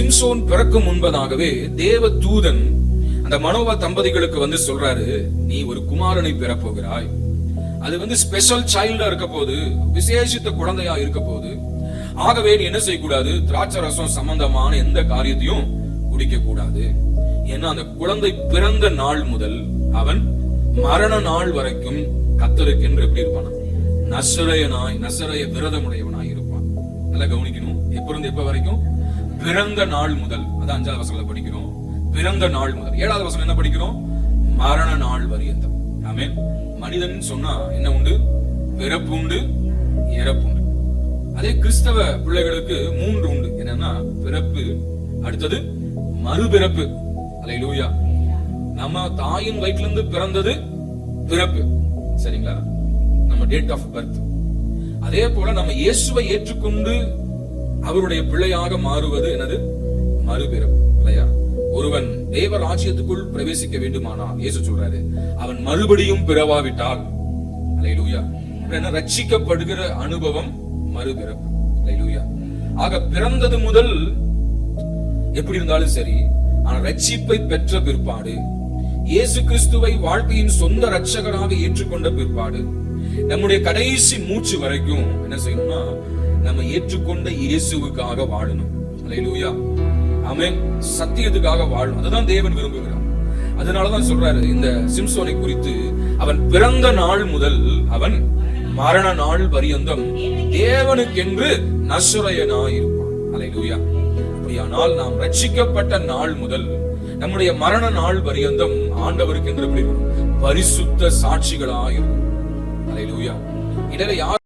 சிம்சோன் பிறக்கும் முன்பதாகவே தேவ தூதன் அந்த மனோவா தம்பதிகளுக்கு வந்து சொல்றாரு நீ ஒரு குமாரனை பெறப்போகிறாய். அது வந்து ஸ்பெஷல் சைல்டா இருக்க போது விசேஷித்த குழந்தையா இருக்க போது ஆகவே நீ என்ன செய்யக்கூடாது? திராட்சை ரசம் சம்பந்தமான எந்த காரியத்தையும் குடிக்க கூடாது ஏன்னா அந்த குழந்தை பிறந்த நாள் முதல் அவன் மரண நாள் வரைக்கும் கத்தருக்கு என்று எப்படி இருப்பான்? நசரையனாய் நசரைய விரதமுடையவனாய் இருப்பான். நல்லா கவனிக்கணும். எப்ப இருந்து எப்ப வரைக்கும்? பிறந்த நாள் முதல் அது அஞ்சாவது வசனத்தை படிக்கிறோம். பிறந்த நாள் முதல். ஏழாவது வசனம் என்ன படிக்கிறோம்? மரண நாள் வரியந்தம் ஆமே மனிதன் சொன்னா என்ன உண்டு? பிறப்பு உண்டு இறப்பு உண்டு. அதே கிறிஸ்தவ பிள்ளைகளுக்கு மூன்று உண்டு. என்னன்னா பிறப்பு அடுத்தது மறுபிறப்பு. அல்லேலூயா நம்ம தாயின் வயிற்றுல இருந்து பிறந்தது பிறப்பு. சரிங்களா? நம்ம டேட் ஆஃப் பர்த் அதே போல நம்ம இயேசுவை ஏற்றுக்கொண்டு அவருடைய பிள்ளையாக மாறுவது எனது மறுபிறப்பு இல்லையா? ஒருவன் தேவ ராஜ்யத்துக்குள் பிரவேசிக்க வேண்டுமானால் இயேசு சொல்றாரு அவன் மறுபடியும் பிறவாவிட்டால். அல்லேலூயா என்ன ரட்சிக்கப்படுகிற அனுபவம் மறுபிறப்பு அல்லேலூயா ஆக பிறந்தது முதல் எப்படி இருந்தாலும் சரி ஆனா ரட்சிப்பை பெற்ற பிற்பாடு இயேசு கிறிஸ்துவை வாழ்க்கையின் சொந்த ரட்சகராக ஏற்றுக்கொண்ட பிற்பாடு நம்முடைய கடைசி மூச்சு வரைக்கும் என்ன செய்யணும்னா நம்ம ஏற்றுக்கொண்ட இயேசுவுக்காக வாழணும். அலையிலூயா ஆமென் சத்தியத்துக்காக வாழணும். அதுதான் தேவன் விரும்புகிறான் அதனாலதான் சொல்றாரு இந்த சிம்சோனை குறித்து அவன் பிறந்த நாள் முதல் அவன் மரண நாள் பரியந்தம் தேவனுக்கென்று நசுரையனா இருப்பான். அலையிலூயா அப்படியானால் நாம் ரட்சிக்கப்பட்ட நாள் முதல் நம்முடைய மரண நாள் பரியந்தம் ஆண்டவருக்கு என்று பரிசுத்த சாட்சிகளாய் இருக்கும். அலையிலூயா இடையில யார்